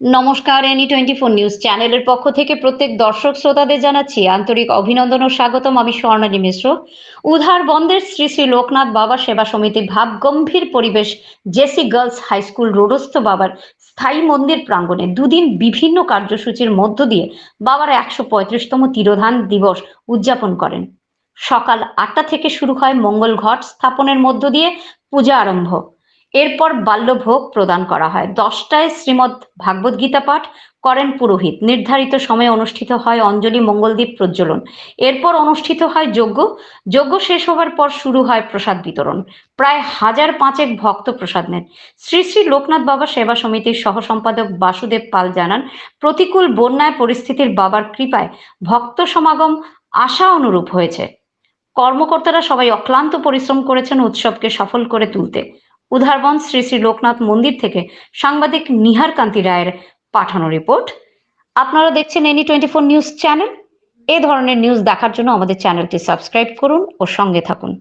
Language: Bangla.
নমস্কার এনি টোয়েন্টি ফোর নিউজ চ্যানেলের পক্ষ থেকে প্রত্যেক দর্শক শ্রোতাদের জানাচ্ছি আন্তরিক অভিনন্দন ও স্বাগতম। আমি স্বর্ণালী মিশ্র। উধার বন্দের শ্রী শ্রী লোকনাথ বাবা সেবা সমিতির ভাব গম্ভীর পরিবেশ জেসি গার্লস হাই স্কুল রোডস্থ বাবার স্থায়ী মন্দির প্রাঙ্গণে দুদিন বিভিন্ন কার্যসূচির মধ্য দিয়ে বাবার একশো পঁয়ত্রিশতম তিরোধান দিবস উদযাপন করেন। সকাল আটটা থেকে শুরু হয় মঙ্গল ঘট স্থাপনের মধ্য দিয়ে পূজা আরম্ভ। এরপর বাল্যভোগ প্রদান করা হয়। দশটায় শ্রীমৎ ভাগবত গীতা পাঠ করেন পুরোহিত। নির্ধারিত সময়ে অনুষ্ঠিত হয় অঞ্জলি, মঙ্গলদ্বীপ, প্রজ্বলন। এরপর অনুষ্ঠিত হয় যজ্ঞ। যজ্ঞ শেষ হওয়ার পর শুরু হয় প্রসাদ বিতরণ। প্রায় হাজার পাঁচেক ভক্ত প্রসাদ নেন। শ্রী শ্রী লোকনাথ বাবা সেবা সমিতির সহ সম্পাদক বাসুদেব পাল জানান, প্রতিকূল বন্যায় পরিস্থিতির বাবার কৃপায় ভক্ত সমাগম আশা অনুরূপ হয়েছে। কর্মকর্তারা সবাই অক্লান্ত পরিশ্রম করেছেন উৎসবকে সফল করে তুলতে। উধারবন শ্রী শ্রী লোকনাথ মন্দির থেকে সাংবাদিক নিহার কান্তি রায়ের পাঠানো রিপোর্ট। আপনারা দেখছেন any twenty four news channel. এ ধরনের নিউজ দেখার জন্য আমাদের চ্যানেলটি সাবস্ক্রাইব করুন ও সঙ্গে থাকুন।